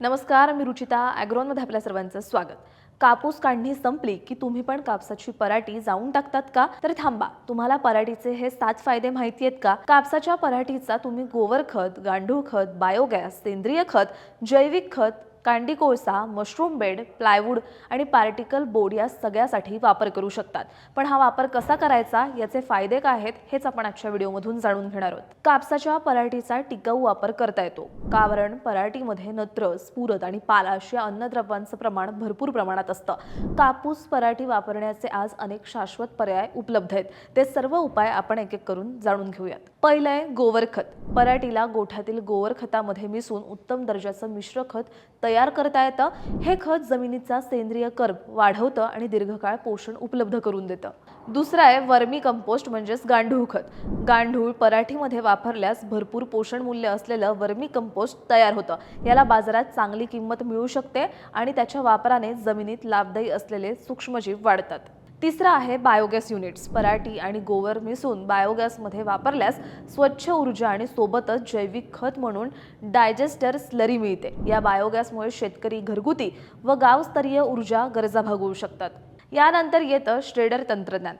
नमस्कार मी रुचिता ॲग्रोनमध्ये आपल्या सर्वांचं स्वागत. कापूस काढणी संपली की तुम्ही पण कापसाची पराठी जाऊन टाकतात का? तर थांबा तुम्हाला पराठीचे हे सात फायदे माहिती आहेत का? कापसाच्या पराठीचा तुम्ही गोवर खत गांडूळ खत बायोगॅस सेंद्रिय खत जैविक खत कांडी कोळसा मशरूम बेड प्लायवूड आणि पार्टिकल बोर्ड या सगळ्यासाठी वापर करू शकतात. पण हा वापर कसा करायचा याचे फायदे काय आहेत हेच आपण आजच्या व्हिडिओमधून जाणून घेणार आहोत. कापसाच्या पराठीचा टिकाऊ वापर करता येतो. कारण पराठीमध्ये नत्र स्फुरद आणि पालाश या अन्नद्रव्यांचं प्रमाण भरपूर प्रमाणात असतं. कापूस पराठी वापरण्याचे आज अनेक शाश्वत पर्याय उपलब्ध आहेत. ते सर्व उपाय आपण एक एक करून जाणून घेऊयात. पहिलं आहे गोवर खत पराठीला गोठ्यातील गोवर खतामध्ये मिसळून उत्तम दर्जाचं मिश्र खत तयार करता येतं हे खत जमिनीचा सेंद्रिय कर्ब वाढवतं आणि दीर्घकाळ पोषण उपलब्ध करून देतं. दुसरं आहे वर्मी कंपोस्ट म्हणजेच गांडूळ खत. गांडूळ पराठीमध्ये वापरल्यास भरपूर पोषण मूल्य असलेलं वर्मी कंपोस्ट तयार होतं. याला बाजारात चांगली किंमत मिळू शकते आणि त्याच्या वापराने जमिनीत लाभदायी असलेले सूक्ष्मजीव वाढतात. तिसरं आहे बायोगॅस युनिट्स पराटी आणि गोवर मिसळून बायोगॅसमध्ये वापरल्यास स्वच्छ ऊर्जा आणि सोबतच जैविक खत म्हणून डायजेस्टर स्लरी मिळते. या बायोगॅसमुळे शेतकरी घरगुती व गावस्तरीय ऊर्जा गरजा भागवू शकतात. यानंतर येतं श्रेडर तंत्रज्ञान.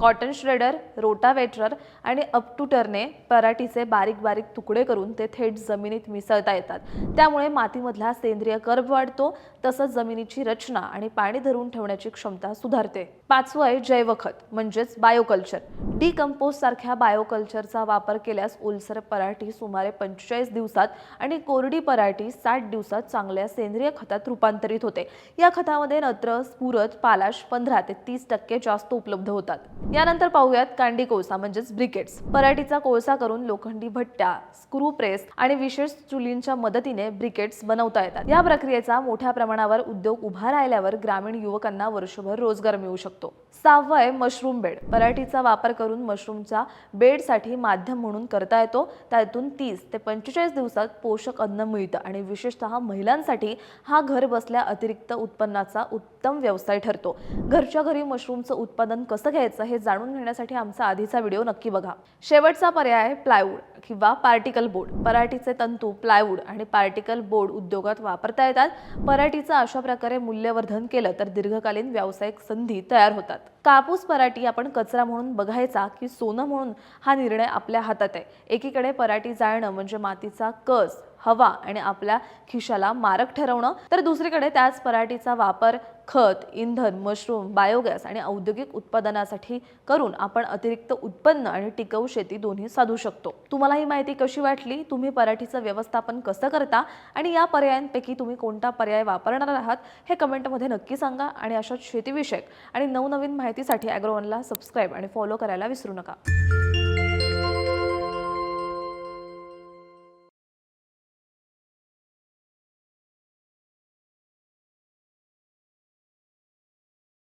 कॉटन श्रेडर रोटावेटर आणि अपटूटरने पराठीचे बारीक बारीक तुकडे करून ते थेट जमिनीत मिसळता येतात. त्यामुळे मातीमधला सेंद्रिय कर्ब वाढतो तसंच जमिनीची रचना आणि पाणी धरून ठेवण्याची क्षमता सुधारते. पाचवं आहे जैवखत म्हणजेच बायोकल्चर. डिकम्पोज सारख्या बायोकल्चरचा वापर केल्यास ओलसर पराठी सुमारे पंचेचाळीस दिवसात आणि कोरडी पराठी साठ दिवसात चांगल्या सेंद्रिय खतात रूपांतरित होते. या खतामध्ये नत्र स्फुरद पालाश पंधरा ते तीस टक्के जास्त उपलब्ध होतात. यानंतर पाहूयात कांडी कोळसा म्हणजेच ब्रिकेट्स. पराठीचा कोळसा करून लोखंडी भट्ट्या स्क्रू प्रेस आणि विशेष चुलींच्या मदतीने ब्रिकेट्स बनवता येतात. या प्रक्रियेचा मोठ्या प्रमाणावर उद्योग उभा राहिल्यावर ग्रामीण युवकांना वर्षभर रोजगार मिळू शकतो. सहावं आहे मशरूम बेड. पराठीचा वापर करून मशरूमचा बेडसाठी माध्यम म्हणून करता येतो. त्यातून तीस ते पंचेचाळीस दिवसात पोषक अन्न मिळतं आणि विशेषतः महिलांसाठी हा घर बसल्या अतिरिक्त उत्पन्नाचा उत्तम व्यवसाय ठरतो. घरच्या घरी मशरूमचं उत्पादन कसं घ्यायचं हे हे जाणून घेण्यासाठी आमचा आधीचा व्हिडिओ नक्की बघा. शेवटचा पर्याय प्लायवूड किंवा पार्टिकल बोर्ड. पराठीचे तंतू प्लायवूड आणि पार्टिकल बोर्ड उद्योगात वापरता येतात. पराठीचं अशा प्रकारे मूल्यवर्धन केलं तर दीर्घकालीन व्यावसायिक संधी तयार होतात. कापूस पराठी आपण कचरा म्हणून बघायचा की सोनं म्हणून हा निर्णय आपल्या हातात आहे. एकीकडे पराठी जाळणं म्हणजे मातीचा कस हवा आणि आपल्या खिशाला मारक ठरवणं. तर दुसरीकडे त्याच पराठीचा वापर खत इंधन मशरूम बायोगॅस आणि औद्योगिक उत्पादनासाठी करून आपण अतिरिक्त उत्पन्न आणि टिकाऊ शेती दोन्ही साधू शकतो. तुम्हाला ही माहिती कशी वाटली? तुम्ही पराठीचं व्यवस्थापन कसं करता? आणि या पर्यायांपैकी तुम्ही कोणता पर्याय वापरणार आहात? हे कमेंटमध्ये नक्की सांगा आणि अशाच शेतीविषयक आणि नवनवीन माहितीसाठी ॲग्रोवनला सबस्क्राईब आणि फॉलो करायला विसरू नका.